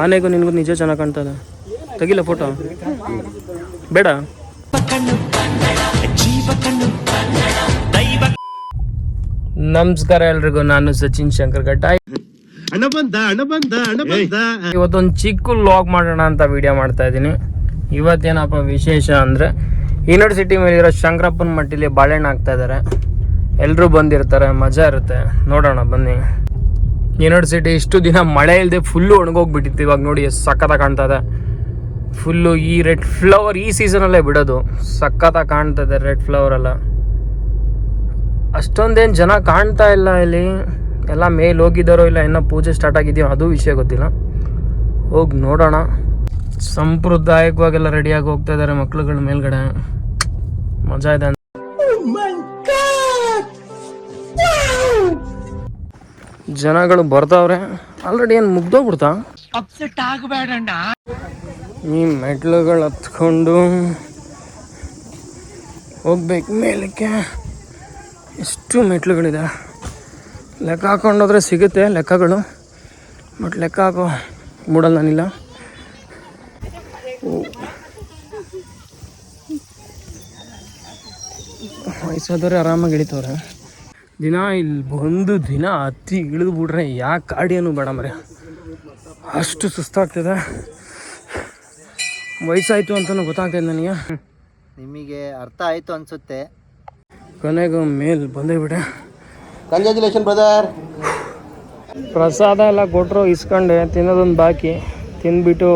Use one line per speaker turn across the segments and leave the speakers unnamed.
ಆನೆಗೂ ನಿನಗೂ ನಿಜ ಚೆನ್ನಾಗಿ ಕಾಣ್ತದೆ. ತೆಗಿಲ್ಲ ಫೋಟೋ ಬೇಡ. ನಮಸ್ಕಾರ ಎಲ್ರಿಗೂ ನಾನು ಸಚಿನ್ ಶಂಕರ್
ಬಂದ
ಇವತ್ತೊಂದು ಚಿಕ್ಕ ಲಾಗ್ ಮಾಡೋಣ ಅಂತ ವಿಡಿಯೋ ಮಾಡ್ತಾ ಇದ್ದೀನಿ ಇವತ್ತೇನಪ್ಪ ವಿಶೇಷ ಅಂದರೆ ಯೂನಿವರ್ಸಿಟಿ ಮೇಲಿರೋ ಶಂಕರಪ್ಪನ ಮಟ್ಟಿಲಿ ಬಾಳೆಹಣ್ಣು ಹಾಕ್ತಾ ಇದ್ದಾರೆ ಎಲ್ಲರೂ ಬಂದಿರ್ತಾರೆ ಮಜಾ ಇರುತ್ತೆ. ನೋಡೋಣ ಬನ್ನಿ. ಯೂನಿವರ್ಸಿಟಿ ಇಷ್ಟು ದಿನ ಮಳೆ ಇಲ್ಲದೆ ಫುಲ್ಲು ಒಣಗೋಗ್ಬಿಟ್ಟಿತ್ತು. ಇವಾಗ ನೋಡಿ ಸಖತ್ತಾಗಿ ಕಾಣ್ತಾ ಇದೆ. ಫುಲ್ಲು ಈ ರೆಡ್ ಫ್ಲವರ್ ಈ ಸೀಸನಲ್ಲೇ ಬಿಡೋದು. ಸಖತ್ತಾಗಿ ಕಾಣ್ತಾ ಇದೆ ರೆಡ್ ಫ್ಲವರ್ ಎಲ್ಲ. ಅಷ್ಟೊಂದೇನು ಜನ ಕಾಣ್ತಾ ಇಲ್ಲ ಇಲ್ಲಿ. ಎಲ್ಲ ಮೇಲೆ ಹೋಗಿದ್ದಾರೋ ಇಲ್ಲ, ಇನ್ನೂ ಪೂಜೆ ಸ್ಟಾರ್ಟ್ ಆಗಿದೆಯೋ ಅದು ವಿಷಯ ಗೊತ್ತಿಲ್ಲ. ಹೋಗಿ ನೋಡೋಣ. ಸಂಪ್ರದಾಯಕವಾಗೆಲ್ಲ ರೆಡಿಯಾಗಿ ಹೋಗ್ತಾ ಇದ್ದಾರೆ ಮಕ್ಳುಗಳ ಮೇಲ್ಗಡೆ. ಮಜಾ ಇದೆ ಜನಗಳು ಬರ್ತಾವ್ರೆ. ಆಲ್ರೆಡಿ ಏನು ಮುಗ್ದೋಗ್ಬಿಡ್ತಾ? ಈ ಮೆಟ್ಲುಗಳು ಹತ್ಕೊಂಡು ಹೋಗ್ಬೇಕು ಮೇಲಕ್ಕೆ. ಎಷ್ಟು ಮೆಟ್ಲುಗಳಿದೆ? ಲೆಕ್ಕ ಹಾಕೊಂಡೋದ್ರೆ ಸಿಗುತ್ತೆ ಲೆಕ್ಕಗಳು. ಬಟ್ ಲೆಕ್ಕ ಹಾಕೋ ಮೂಡಲ್ಲ ನಾನಿಲ್ಲ. ವಯಸ್ಸಾದವ್ರೆ ಆರಾಮಾಗಿ ಇಳಿತವ್ರೆ ದಿನ ಇಲ್ಲಿ ಬಂದು ದಿನ ಹತ್ತಿ ಇಳಿದು ಬಿಟ್ರೆ ಯಾಕೆ ಗಾಡಿಯನ್ನು ಬೇಡ ಮರೆ ಅಷ್ಟು ಸುಸ್ತಾಗ್ತದೆ. ವಯಸ್ಸಾಯಿತು ಅಂತಲೂ ಗೊತ್ತಾಗ್ತದೆ ನನಗೆ.
ನಿಮಗೆ ಅರ್ಥ ಆಯಿತು ಅನಿಸುತ್ತೆ.
ಕೊನೆಗೂ ಮೇಲ್ ಬಂದೇ ಬಿಡೆ.
ಕಂಗ್ರ್ಯಾಚುಲೇಷನ್ ಬ್ರದರ್
ಪ್ರಸಾದ ಎಲ್ಲ ಕೊಟ್ಟರು ಇಸ್ಕೊಂಡೆ ತಿನ್ನೋದೊಂದು ಬಾಕಿ. ತಿಂದ್ಬಿಟ್ಟು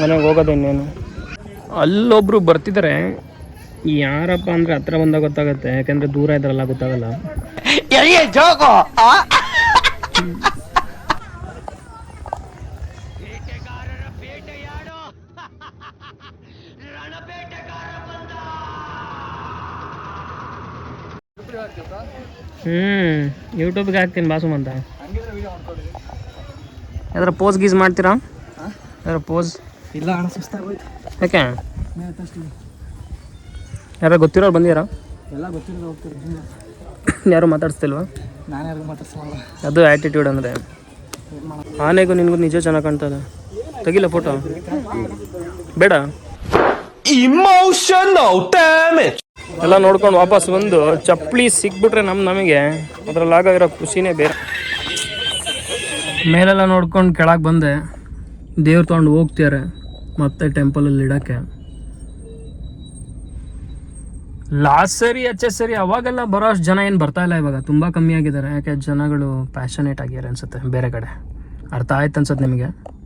ಮನೆಗೆ ಹೋಗೋದು ಇನ್ನೇನು. ಅಲ್ಲೊಬ್ರು ಬರ್ತಿದ್ದಾರೆ ಯಾರಪ್ಪ ಅಂದರೆ ಹತ್ರ ಬಂದಾಗ ಗೊತ್ತಾಗುತ್ತೆ ಯಾಕೆಂದರೆ ದೂರ ಇದ್ರಲ್ಲ ಗೊತ್ತಾಗಲ್ಲ. ಹ್ಮ್ ಯೂಟ್ಯೂಬ್ಗೆ ಹಾಕ್ತೀನಿ ಬಾಸು ಅಂತ ಯಾವ್ದಾರ ಪೋಸ್ ಗೀಸ್ ಮಾಡ್ತೀರಾ? ಯಾವ್ದಾರ ಪೋಸ್
ಇಲ್ಲ ಹಣ ಸುಸ್ತಾಗೋಯ್ತು.
ಯಾಕೆ? ಯಾರು ಗೊತ್ತಿರೋರು ಬಂದಿರೋ
ಎಲ್ಲ ಗೊತ್ತಿರೋದು ಹೋಗ್ತೀರಿ
ಯಾರು ಮಾತಾಡಿಸ್ತಿಲ್ವಾ?
ನಾನು ಯಾರಿಗೂ ಮಾತಾಡ್ಸಲ್ಲ.
ಅದು ಆ್ಯಟಿಟ್ಯೂಡ್ ಅಂದರೆ. ಆನೆಗೂ ನಿನಗೂ ನಿಜ ಚೆನ್ನಾಗಿ ಕಾಣ್ತದೆ ತೆಗಿಲ್ಲ ಫೋಟೋ ಬೇಡ. ಎಲ್ಲ ನೋಡ್ಕೊಂಡು ವಾಪಸ್ ಬಂದು ಚಪ್ಪಲಿ ಸಿಕ್ಬಿಟ್ರೆ ನಮ್ಮ ನಮಗೆ. ಅದ್ರಲ್ಲಿ ಇರೋ ಖುಷಿನೇ ಬೇರೆ. ಮೇಲೆಲ್ಲ ನೋಡ್ಕೊಂಡು ಕೆಳಗೆ ಬಂದೆ. ದೇವ್ರು ತೊಗೊಂಡು ಹೋಗ್ತಿದಾರೆ. ಮತ್ತೆ ಟೆಂಪಲಲ್ಲಿ ಇಡೋಕ್ಕೆ. ಲಾಸ್ಟ್ ಸರಿ ಎಸ್ ಸರಿ, ಅವಾಗೆಲ್ಲ ಬರೋ ಅಷ್ಟು ಜನ ಏನು ಬರ್ತಾ ಇಲ್ಲ ಇವಾಗ. ತುಂಬ ಕಮ್ಮಿ ಆಗಿದ್ದಾರೆ. ಯಾಕೆ, ಜನಗಳು ಪ್ಯಾಷನೇಟ್ ಆಗ್ಯಾರ ಅನ್ಸುತ್ತೆ ಬೇರೆ ಕಡೆ. ಅರ್ಥ ಆಯ್ತು ಅನ್ಸುತ್ತೆ ನಿಮಗೆ?